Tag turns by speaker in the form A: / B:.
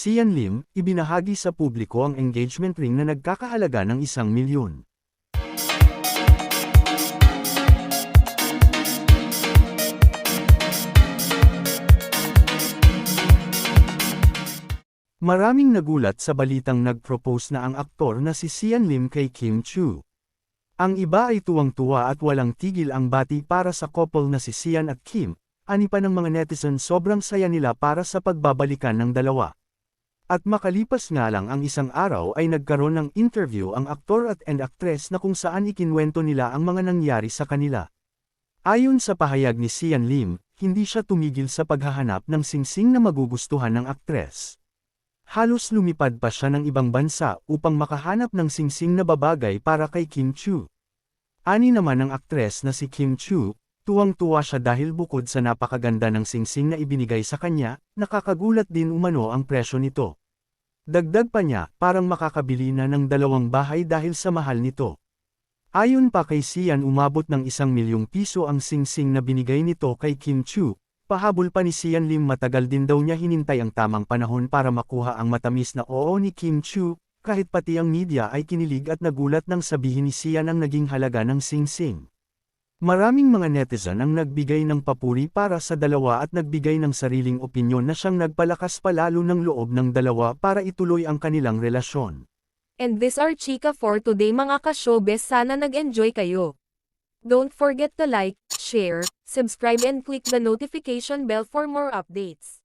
A: Sian Lim, ibinahagi sa publiko ang engagement ring na nagkakahalaga ng isang milyon. Maraming nagulat sa balitang nag-propose na ang aktor na si Sian Lim kay Kim Chu. Ang iba ay tuwang-tuwa at walang tigil ang bati para sa couple na si Sian at Kim, ani pa ng mga netizen sobrang saya nila para sa pagbabalikan ng dalawa. At makalipas nga lang ang isang araw ay nagkaroon ng interview ang aktor at and actress na kung saan ikinwento nila ang mga nangyari sa kanila. Ayon sa pahayag ni Sian Lim, hindi siya tumigil sa paghahanap ng singsing na magugustuhan ng aktres. Halos lumipad pa siya ng ibang bansa upang makahanap ng singsing na babagay para kay Kim Chu. Ani naman ng aktres na si Kim Chu, tuwang-tuwa siya dahil bukod sa napakaganda ng singsing na ibinigay sa kanya, nakakagulat din umano ang presyo nito. Dagdag pa niya, parang makakabili na ng dalawang bahay dahil sa mahal nito. Ayon pa kay Sian umabot ng isang milyong piso ang singsing na binigay nito kay Kim Chu, Pahabol pa ni Sian Lim matagal din daw niya hinintay ang tamang panahon para makuha ang matamis na oo ni Kim Chu, kahit pati ang media ay kinilig at nagulat nang sabihin ni Sian ang naging halaga ng sing-sing. Maraming mga netizen ang nagbigay ng papuri para sa dalawa at nagbigay ng sariling opinyon na siyang nagpalakas palalo ng loob ng dalawa para ituloy ang kanilang relasyon.
B: And this are chika for today mga ka-showbiz sana nag-enjoy kayo. Don't forget to like, share, subscribe and click the notification bell for more updates.